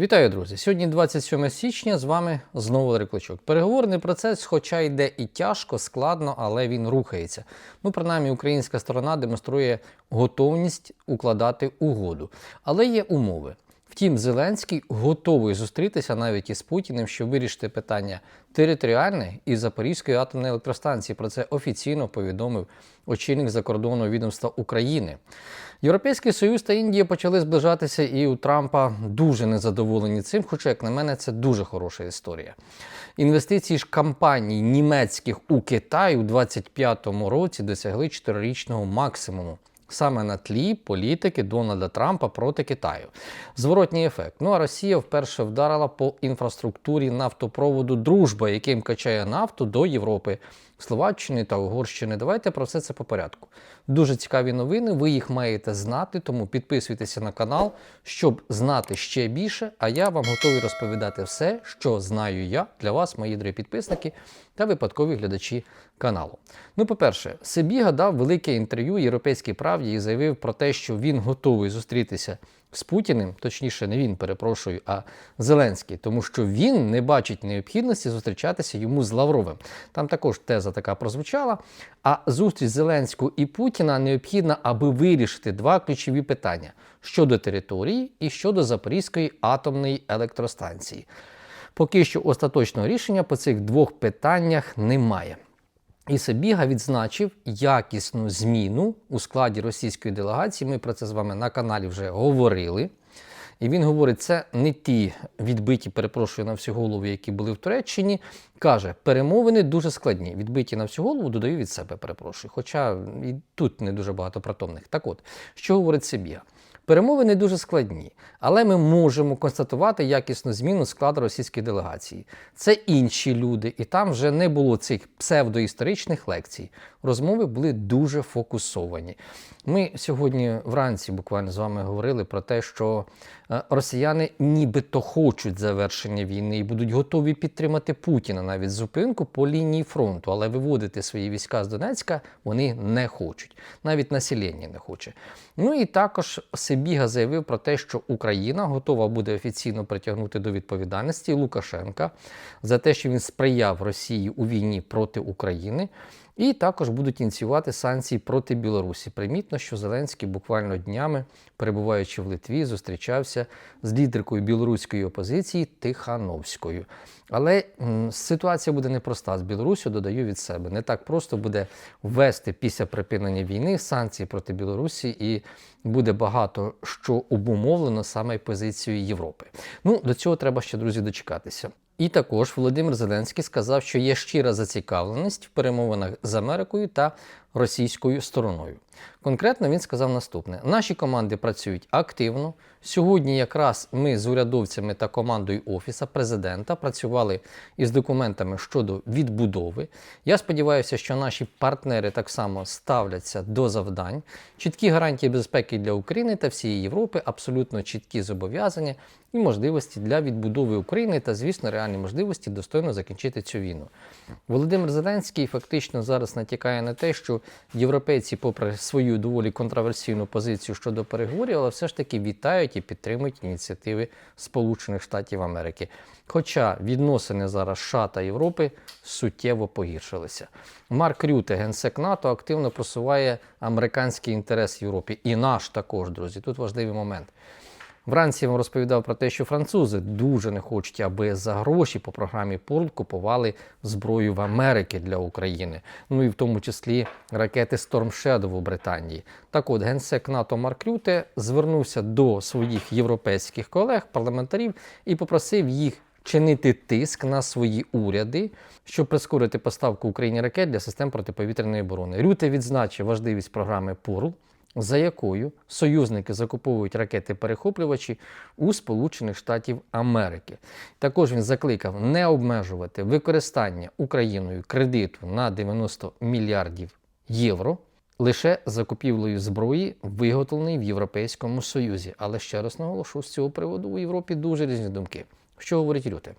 Вітаю, друзі! Сьогодні 27 січня. З вами знову Валерій. Переговорний процес, хоча йде і тяжко, складно, але він рухається. Ну, принаймні, українська сторона демонструє готовність укладати угоду. Але є умови. Втім, Зеленський готовий зустрітися навіть із Путіним, щоб вирішити питання територіальне і Запорізької атомної електростанції. Про це офіційно повідомив очільник закордонного відомства України. Європейський Союз та Індія почали зближатися, і у Трампа дуже незадоволені цим. Хоча, як на мене, це дуже хороша історія. Інвестиції ж компаній німецьких у Китай у 2025 році досягли 4-річного максимуму. Саме на тлі політики Дональда Трампа проти Китаю. Зворотній ефект. Ну а Росія вперше вдарила по інфраструктурі нафтопроводу Дружба, яким качає нафту до Європи, Словаччини та Угорщини. Давайте про все це по порядку. Дуже цікаві новини. Ви їх маєте знати, тому підписуйтеся на канал, щоб знати ще більше. А я вам готовий розповідати все, що знаю я для вас, мої дорогі підписники та випадкові глядачі каналу. Ну, по-перше, Себіга дав велике інтерв'ю Європейській правді і заявив про те, що він готовий зустрітися з Путіним, точніше, не він, перепрошую, а Зеленський, тому що він не бачить необхідності зустрічатися йому з Лавровим. Там також теза така прозвучала. А зустріч Зеленського і Путіна необхідна, аби вирішити два ключові питання щодо території і щодо Запорізької атомної електростанції. Поки що остаточного рішення по цих двох питаннях немає. І Сабіга відзначив якісну зміну у складі російської делегації. Ми про це з вами на каналі вже говорили. І він говорить, це не ті відбиті, перепрошую на всю голову, які були в Туреччині. Каже, перемовини дуже складні. Відбиті на всю голову, додаю від себе, перепрошую. Хоча і тут не дуже багато притомних. Так от, що говорить Сибіга? Перемовини дуже складні, але ми можемо констатувати якісну зміну складу російської делегації. Це інші люди, і там вже не було цих псевдоісторичних лекцій. Розмови були дуже фокусовані. Ми сьогодні вранці буквально з вами говорили про те, що е, росіяни нібито хочуть завершення війни і будуть готові підтримати Путіна навіть зупинку по лінії фронту, але виводити свої війська з Донецька вони не хочуть. Навіть населення не хоче. Ну і також Сибіга заявив про те, що Україна готова буде офіційно притягнути до відповідальності Лукашенка за те, що він сприяв Росії у війні проти України. І також будуть ініціювати санкції проти Білорусі. Примітно, що Зеленський буквально днями, перебуваючи в Литві, зустрічався з лідеркою білоруської опозиції Тихановською. Але м, ситуація буде непроста з Білорусю, додаю від себе. Не так просто буде ввести після припинення війни санкції проти Білорусі, і буде багато що обумовлено саме позицією Європи. Ну до цього треба ще друзі дочекатися. І також Володимир Зеленський сказав, що є щира зацікавленість в перемовинах з Америкою та російською стороною. Конкретно він сказав наступне: наші команди працюють активно. Сьогодні, якраз ми з урядовцями та командою Офіса президента працювали із документами щодо відбудови. Я сподіваюся, що наші партнери так само ставляться до завдань. Чіткі гарантії безпеки для України та всієї Європи, абсолютно чіткі зобов'язання і можливості для відбудови України та, звісно, реальні можливості достойно закінчити цю війну. Володимир Зеленський фактично зараз натякає на те, що європейці, попри свою доволі контроверсійну позицію щодо переговорів, але все ж таки вітають і підтримують ініціативи Сполучених Штатів Америки. Хоча відносини зараз США та Європи суттєво погіршилися. Марк Рюте, генсек НАТО, активно просуває американський інтерес в Європі. І наш також, друзі. Тут важливий момент. Вранці я вам розповідав про те, що французи дуже не хочуть, аби за гроші по програмі Пурл купували зброю в Америки для України, ну і в тому числі ракети Storm Shadow у Британії. Так от генсек НАТО Марк Рюте звернувся до своїх європейських колег, парламентарів і попросив їх чинити тиск на свої уряди, щоб прискорити поставку Україні ракет для систем протиповітряної оборони. Рюте відзначив важливість програми Пурл за якою союзники закуповують ракети-перехоплювачі у Сполучених Штатів Америки. Також він закликав не обмежувати використання Україною кредиту на 90 мільярдів євро. Лише закупівлею зброї, виготовленої в Європейському Союзі. Але ще раз наголошу, з цього приводу у Європі дуже різні думки. Що говорить Рюте?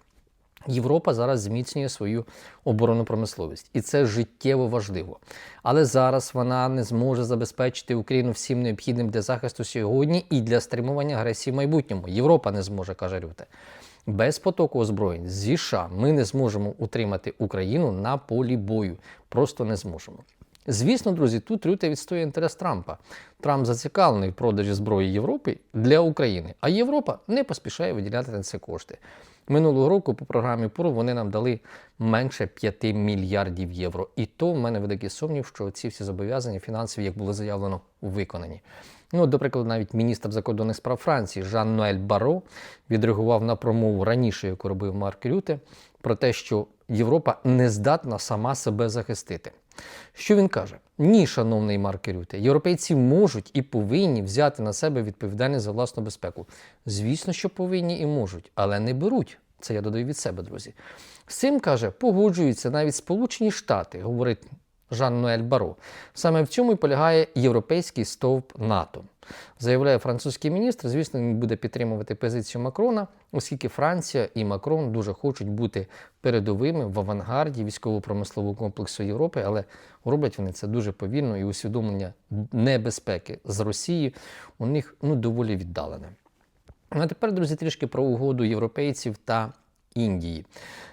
Європа зараз зміцнює свою оборонну промисловість, і це життєво важливо. Але зараз вона не зможе забезпечити Україну всім необхідним для захисту сьогодні і для стримування агресії в майбутньому. Європа не зможе, каже Рюте. Без потоку озброєнь зі США ми не зможемо утримати Україну на полі бою. Просто не зможемо. Звісно, друзі, тут Рюте відстоює інтерес Трампа. Трамп зацікавлений в продажі зброї Європи для України, а Європа не поспішає виділяти на це кошти. Минулого року по програмі ПУР вони нам дали менше 5 мільярдів євро. І то в мене великий сумнів, що ці всі зобов'язання фінансові, як було заявлено, виконані. Ну, до прикладу, навіть міністр закордонних справ Франції Жан Ноель Баро відреагував на промову раніше, яку робив Марк Рюте, про те, що Європа не здатна сама себе захистити. Що він каже? Ні, шановний Марк Рюте, європейці можуть і повинні взяти на себе відповідальність за власну безпеку. Звісно, що повинні і можуть, але не беруть. Це я додаю від себе, друзі. З цим каже, погоджуються навіть Сполучені Штати, говорить Жан Ноель Баро. Саме в цьому і полягає європейський стовп НАТО. Заявляє французький міністр. Звісно, він буде підтримувати позицію Макрона, оскільки Франція і Макрон дуже хочуть бути передовими в авангарді військово-промислового комплексу Європи, але роблять вони це дуже повільно і усвідомлення небезпеки з Росії у них ну доволі віддалене. Ну, а тепер, друзі, трішки про угоду європейців та Індії.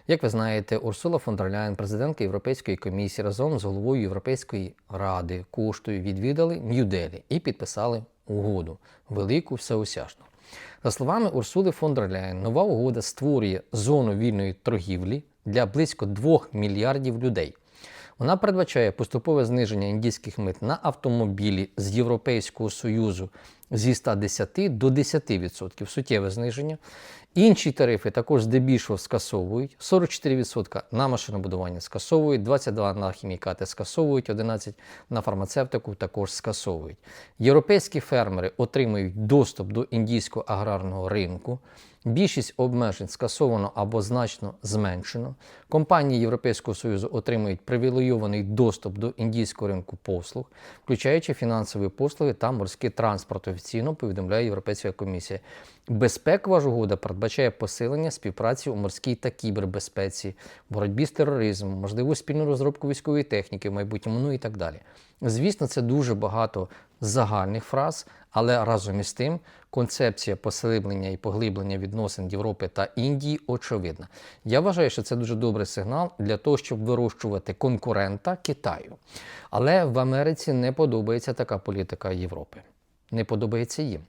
Як ви знаєте, Урсула фон дер президентка Європейської комісії, разом з головою Європейської ради коштою відвідали Нью-Делі і підписали угоду велику всеосяжну. За словами Урсули фон дер нова угода створює зону вільної торгівлі для близько 2 мільярдів людей. Вона передбачає поступове зниження індійських мит на автомобілі з Європейського Союзу зі 110 до 10%, суттєве зниження. Інші тарифи також здебільшого скасовують. 44% на машинобудування скасовують, 22% на хімікати скасовують, 11% на фармацевтику також скасовують. Європейські фермери отримують доступ до індійського аграрного ринку. Більшість обмежень скасовано або значно зменшено. Компанії Європейського Союзу отримують привілейований доступ до індійського ринку послуг, включаючи фінансові послуги та морський транспорт. Офіційно повідомляє Європейська комісія. Безпекова ж угода передбачає посилення співпраці у морській та кібербезпеці, боротьбі з тероризмом, можливу спільну розробку військової техніки в майбутньому, ну і так далі. Звісно, це дуже багато загальних фраз, але разом із тим концепція посилення і поглиблення відносин Європи та Індії очевидна. Я вважаю, що це дуже добрий сигнал для того, щоб вирощувати конкурента Китаю. Але в Америці не подобається така політика Європи. Не подобається їм.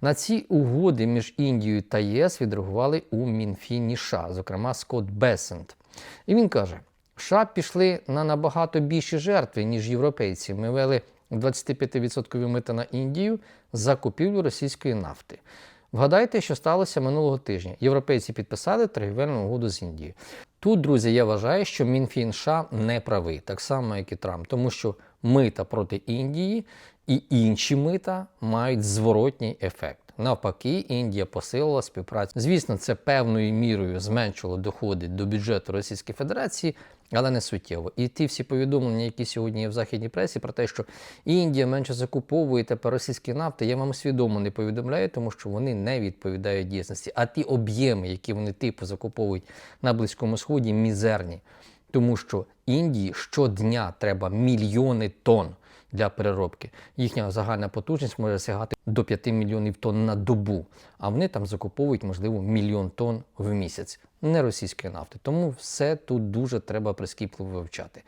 На ці угоди між Індією та єС відреагували у Мінфіні США, зокрема Скотт Бесент. І він каже: США пішли на набагато більші жертви, ніж європейці. Ми вели 25% мита на Індію за купівлю російської нафти. Вгадайте, що сталося минулого тижня. Європейці підписали торгівельну угоду з Індією. Тут, друзі, я вважаю, що Мінфін США не правий, так само, як і Трамп, тому що мита проти Індії і інші мита мають зворотній ефект. Навпаки, Індія посилила співпрацю. Звісно, це певною мірою зменшило доходи до бюджету Російської Федерації, але не суттєво. І ті всі повідомлення, які сьогодні є в західній пресі, про те, що Індія менше закуповує тепер російські нафти, я вам свідомо не повідомляю, тому що вони не відповідають дійсності. А ті об'єми, які вони типу закуповують на Близькому Сході, мізерні. Тому що Індії щодня треба мільйони тонн для переробки. Їхня загальна потужність може сягати до 5 мільйонів тонн на добу, а вони там закуповують, можливо, мільйон тонн в місяць не російської нафти. Тому все тут дуже треба прискіпливо вивчати.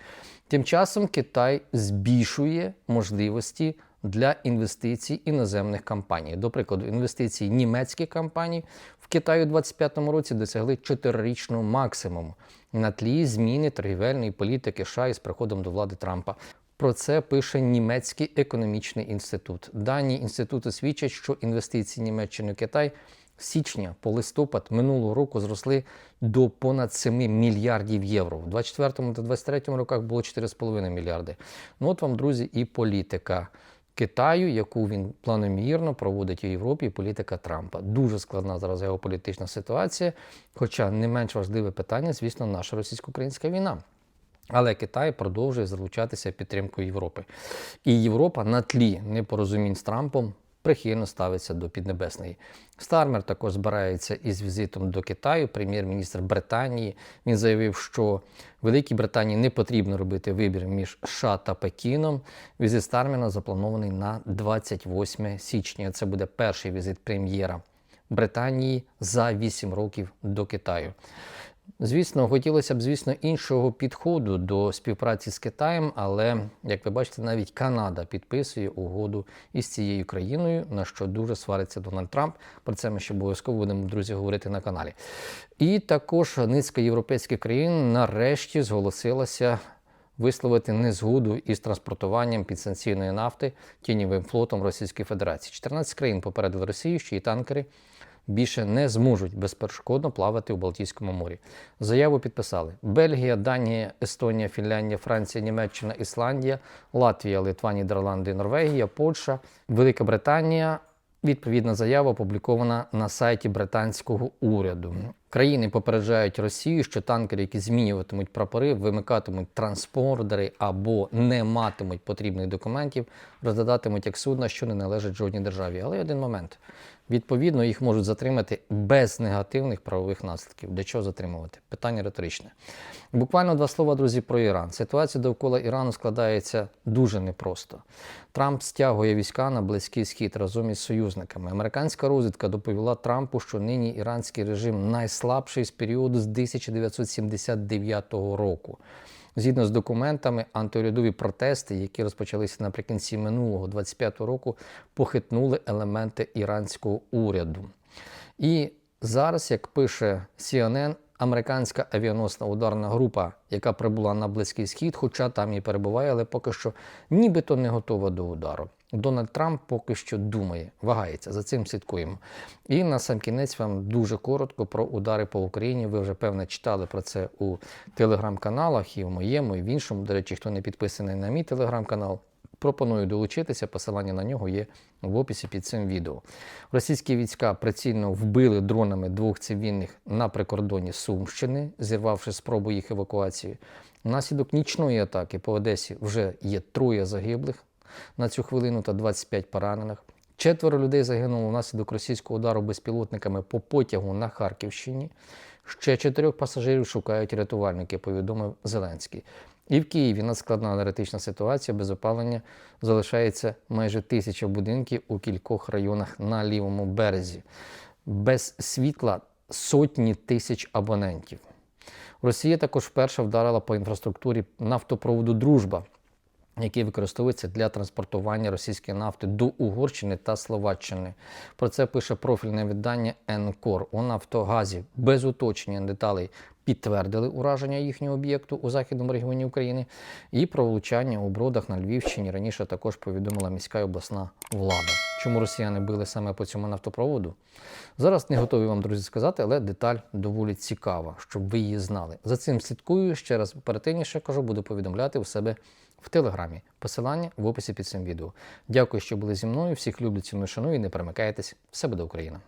Тим часом Китай збільшує можливості для інвестицій іноземних компаній. До прикладу, інвестиції німецьких компаній в Китаї у 2025 році досягли 4-річного максимуму на тлі зміни торгівельної політики США із приходом до влади Трампа. Про це пише Німецький економічний інститут. Дані інституту свідчать, що інвестиції Німеччини в Китай з січня по листопад минулого року зросли до понад 7 мільярдів євро. В 2024 та 2023 роках було 4,5 мільярди. Ну от вам, друзі, і політика. Китаю, яку він планомірно проводить у Європі, політика Трампа. Дуже складна зараз геополітична ситуація. Хоча не менш важливе питання, звісно, наша російсько-українська війна. Але Китай продовжує залучатися підтримкою Європи. І Європа на тлі непорозумінь з Трампом прихильно ставиться до Піднебесної. Стармер також збирається із візитом до Китаю. Прем'єр-міністр Британії він заявив, що Великій Британії не потрібно робити вибір між США та Пекіном. Візит Стармера запланований на 28 січня. Це буде перший візит прем'єра Британії за 8 років до Китаю. Звісно, хотілося б, звісно, іншого підходу до співпраці з Китаєм, але як ви бачите, навіть Канада підписує угоду із цією країною, на що дуже свариться Дональд Трамп. Про це ми ще обов'язково будемо, друзі, говорити на каналі. І також низка європейських країн нарешті зголосилася висловити незгоду із транспортуванням підсанкційної нафти тіньовим флотом Російської Федерації. 14 країн попередили Росію, що її танкери більше не зможуть безперешкодно плавати у Балтійському морі. Заяву підписали Бельгія, Данія, Естонія, Фінляндія, Франція, Німеччина, Ісландія, Латвія, Литва, Нідерланди, Норвегія, Польща, Велика Британія. Відповідна заява опублікована на сайті британського уряду. Країни попереджають Росію, що танкери, які змінюватимуть прапори, вимикатимуть транспордери або не матимуть потрібних документів, розглядатимуть як судна, що не належать жодній державі. Але один момент. Відповідно, їх можуть затримати без негативних правових наслідків. Для чого затримувати? Питання риторичне. Буквально два слова, друзі, про Іран. Ситуація довкола Ірану складається дуже непросто. Трамп стягує війська на Близький Схід разом із союзниками. Американська розвідка доповіла Трампу, що нині іранський режим найслабший з періоду з 1979 року. Згідно з документами, антиурядові протести, які розпочалися наприкінці минулого 25-го року, похитнули елементи іранського уряду. І зараз, як пише CNN, американська авіаносна ударна група, яка прибула на Близький Схід, хоча там і перебуває, але поки що нібито не готова до удару. Дональд Трамп поки що думає, вагається, за цим слідкуємо. І на сам кінець вам дуже коротко про удари по Україні. Ви вже певне читали про це у телеграм-каналах, і в моєму, і в іншому. До речі, хто не підписаний на мій телеграм-канал. Пропоную долучитися. Посилання на нього є в описі під цим відео. Російські війська прицільно вбили дронами двох цивільних на прикордоні Сумщини, зірвавши спробу їх евакуації. Внаслідок нічної атаки по Одесі вже є троє загиблих на цю хвилину та 25 поранених. Четверо людей загинуло внаслідок російського удару безпілотниками по потягу на Харківщині. Ще чотирьох пасажирів шукають рятувальники, повідомив Зеленський. І в Києві надскладна енергетична ситуація без опалення залишається майже тисяча будинків у кількох районах на лівому березі. Без світла сотні тисяч абонентів. Росія також вперше вдарила по інфраструктурі нафтопроводу Дружба, який використовується для транспортування російської нафти до Угорщини та Словаччини. Про це пише профільне видання «Енкор». У Нафтогазі без уточнення деталей підтвердили ураження їхнього об'єкту у західному регіоні України і про влучання у бродах на Львівщині раніше також повідомила міська і обласна влада. Чому росіяни били саме по цьому нафтопроводу? Зараз не готові вам, друзі, сказати, але деталь доволі цікава, щоб ви її знали. За цим слідкую. Ще раз оперативніше кажу, буду повідомляти у себе в телеграмі. Посилання в описі під цим відео. Дякую, що були зі мною. Всіх люблю, ціную, шаную і не перемикайтесь. Все буде Україна!